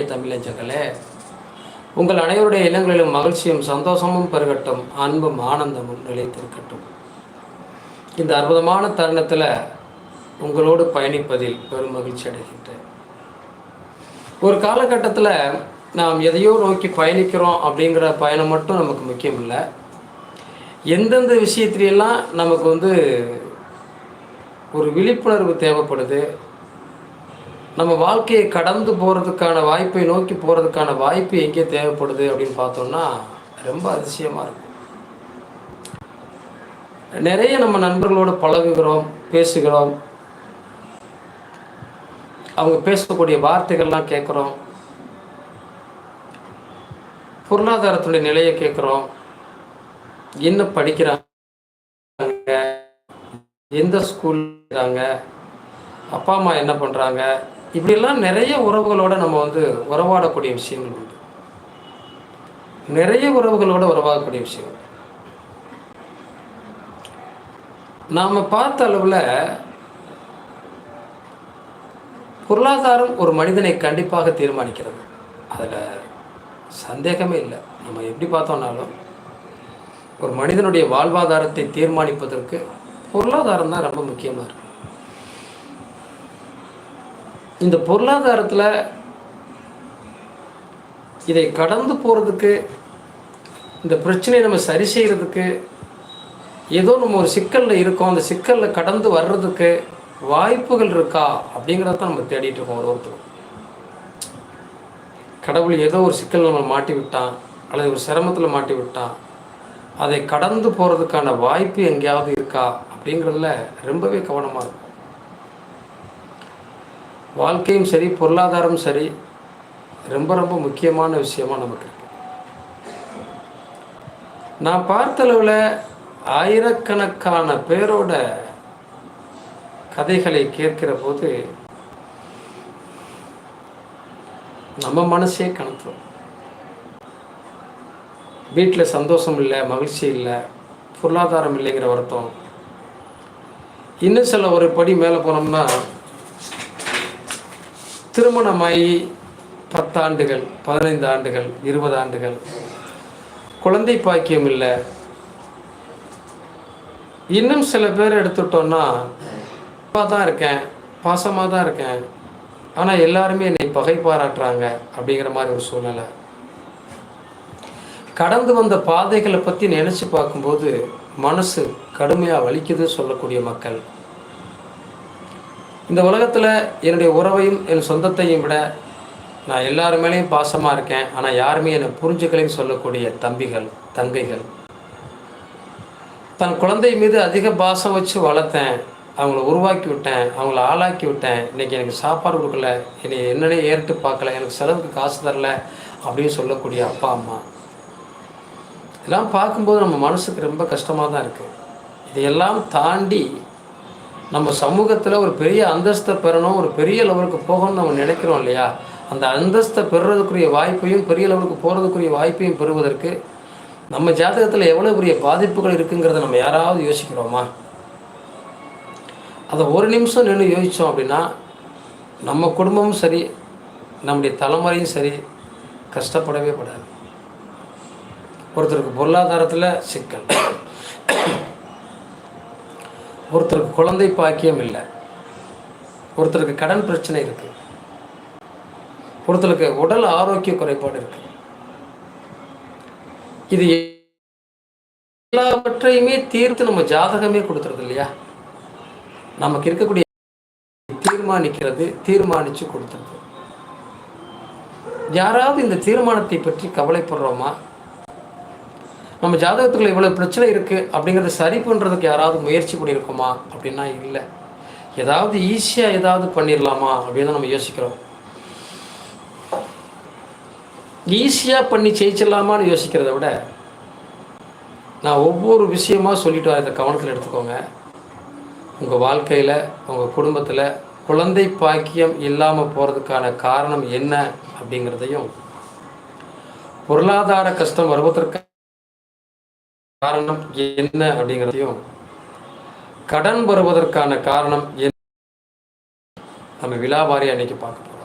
தமிழஞ்சங்களே உங்கள் அனைவருடைய இல்லங்களிலும் மகிழ்ச்சியும் சந்தோஷமும் பெருகட்டும் அன்பும் ஆனந்தமும் நிலைத்திருக்கட்டும். இந்த அற்புதமான தருணத்தில் உங்களோடு பயணிப்பதில் பெரும் மகிழ்ச்சி அடைகின்றேன். ஒரு காலகட்டத்தில் நாம் எதையோ நோக்கி பயணிக்கிறோம் அப்படிங்கிற பயணம் மட்டும் நமக்கு முக்கியம் இல்லை எந்தெந்த விஷயத்துலையெல்லாம் நமக்கு வந்து ஒரு விழிப்புணர்வு தேவைப்படுது நம்ம வாழ்க்கையை கடந்து போகிறதுக்கான வாய்ப்பை நோக்கி போகிறதுக்கான வாய்ப்பு எங்கே தேவைப்படுது அப்படின்னு பார்த்தோம்னா ரொம்ப அதிசயமாக இருக்கும் நிறைய நம்ம நண்பர்களோடு பழகுகிறோம் பேசுகிறோம். அவங்க பேசக்கூடிய வார்த்தைகள்லாம் கேட்குறோம் பொருளாதாரத்துடைய நிலையை கேட்குறோம் என்ன படிக்கிறாங்க? எந்த ஸ்கூல் அப்பா அம்மா என்ன பண்ணுறாங்க இப்படியெல்லாம் நிறைய உறவுகளோட நம்ம வந்து உறவாடக்கூடிய விஷயங்கள் உண்டு. நிறைய உறவுகளோட உறவாடக்கூடிய விஷயங்கள். நாம் பார்த்த அளவில் பொருளாதாரம் ஒரு மனிதனை கண்டிப்பாக தீர்மானிக்கிறது. அதில் சந்தேகமே இல்லை. நம்ம எப்படி பார்த்தோம்னாலும் ஒரு மனிதனுடைய வாழ்வாதாரத்தை தீர்மானிப்பதற்கு பொருளாதாரம் தான் ரொம்ப முக்கியமாக இருக்குது இந்த பொருளாதாரத்தில் இதை கடந்து போகிறதுக்கு இந்த பிரச்சனையை நம்ம சரி செய்கிறதுக்கு ஏதோ நம்ம ஒரு சிக்கலில் இருக்கோம் அந்த சிக்கலில் கடந்து வர்றதுக்கு வாய்ப்புகள் இருக்கா அப்படிங்கிறத தான் நம்ம தேடிட்டு இருக்கோம் ஒரு ஒருத்தரும். கடவுள் ஏதோ ஒரு சிக்கல் நம்ம மாட்டி விட்டான் அல்லது ஒரு சிரமத்தில் மாட்டி விட்டான். அதை கடந்து போகிறதுக்கான வாய்ப்பு எங்கேயாவது இருக்கா அப்படிங்கிறதுல ரொம்பவே கவனமாக இருக்கும் வாழ்க்கையும் சரி பொருளாதாரம் சரி ரொம்ப ரொம்ப முக்கியமான விஷயமா நமக்கு நான் பார்த்தளவில் ஆயிரக்கணக்கான பேரோட கதைகளை கேட்கிற போது நம்ம மனசே கணத்துறோம் வீட்டில் சந்தோஷம் இல்லை மகிழ்ச்சி இல்லை பொருளாதாரம் இல்லைங்கிற வருத்தம். இன்னும் சில ஒரு படி மேலே போனோம்னா திருமணமாகி பத்தாண்டுகள் பதினைந்து ஆண்டுகள் இருபது ஆண்டுகள். குழந்தை பாக்கியம் இல்லை. இன்னும் சில பேர் எடுத்துட்டோம்னா தான் இருக்கேன் பாசமாக தான் இருக்கேன். ஆனால் எல்லாருமே என்னை பகை பாராட்டுறாங்க அப்படிங்கிற மாதிரி ஒரு சூழ்நிலை. கடந்து வந்த பாதைகளை பற்றி நினச்சி பார்க்கும்போது மனசு கடுமையாக வலிக்குதுன்னு சொல்லக்கூடிய மக்கள். இந்த உலகத்தில் என்னுடைய உறவையும் என் சொந்தத்தையும் விட நான் எல்லாரு மேலேயும் பாசமாக இருக்கேன். ஆனால் யாருமே என்னை புரிஞ்சுக்கலையும் சொல்லக்கூடிய தம்பிகள் தங்கைகள். தன் குழந்தை மீது அதிக பாசம் வச்சு வளர்த்தேன். அவங்கள உருவாக்கி விட்டேன். அவங்கள ஆளாக்கி விட்டேன். இன்றைக்கி எனக்கு சாப்பாடு கொடுக்கல. என்னை என்னன்னே ஏறிட்டு பார்க்கல. எனக்கு செலவுக்கு காசு தரல அப்படின்னு சொல்லக்கூடிய அப்பா அம்மா. இதெல்லாம் பார்க்கும்போது நம்ம மனசுக்கு ரொம்ப கஷ்டமாக தான் இருக்குது இதையெல்லாம் தாண்டி நம்ம சமூகத்தில் ஒரு பெரிய அந்தஸ்தை பெறணும் ஒரு பெரிய லெவலுக்கு போகணும்னு நம்ம நினைக்கிறோம் இல்லையா? அந்த அந்தஸ்தை பெறுறதுக்குரிய வாய்ப்பையும் பெரிய லெவலுக்கு போகிறதுக்குரிய வாய்ப்பையும் பெறுவதற்கு நம்ம ஜாதகத்தில் எவ்வளோ பெரிய பாதிப்புகள் இருக்குங்கிறத நம்ம யாராவது யோசிக்கிறோமா? அதை ஒரு நிமிஷம் நின்று யோசித்தோம் அப்படின்னா நம்ம குடும்பமும் சரி நம்முடைய தலைமுறையும் சரி கஷ்டப்படவே படாது. ஒருத்தருக்கு பொருளாதாரத்தில் சிக்கல். ஒருத்தருக்கு குழந்தை பாக்கியம் இல்லை. ஒருத்தருக்கு கடன் பிரச்சனை இருக்குது ஒருத்தருக்கு உடல் ஆரோக்கிய குறைபாடு இருக்கு. இது எல்லாவற்றையுமே தீர்த்து நம்ம ஜாதகமே கொடுத்துருது இல்லையா? நமக்கு இருக்கக்கூடிய தீர்மானிக்கிறது தீர்மானிச்சு கொடுத்துருது யாராவது இந்த தீர்மானத்தை பற்றி கவலைப்படுறோமா? நம்ம ஜாதகத்துக்குள்ள இவ்வளவு பிரச்சனை இருக்கு அப்படிங்கிறத சரி பண்றதுக்கு யாராவது முயற்சி பண்ணியிருக்கோமா? அப்படின்னா இல்லை. ஏதாவது ஈஸியா ஏதாவது பண்ணிடலாமா அப்படின்னு நம்ம யோசிக்கிறோம். ஈஸியா பண்ணி ஜெயிச்சிடலாமான்னு யோசிக்கிறத விட நான் ஒவ்வொரு விஷயமா சொல்லிட்டு வரேன் இதை கவனத்தில் எடுத்துக்கோங்க. உங்கள் வாழ்க்கையில் உங்கள் குடும்பத்தில் குழந்தை பாக்கியம் இல்லாமல் போகிறதுக்கான காரணம் என்ன அப்படிங்கிறதையும் பொருளாதார கஷ்டம் வருவதற்கு காரணம் என்ன அப்படிங்கிறதையும் கடன் வருவதற்கான காரணம் என்ன? நம்ம விழாவாரி அன்னைக்கு பார்க்க போகிறோம்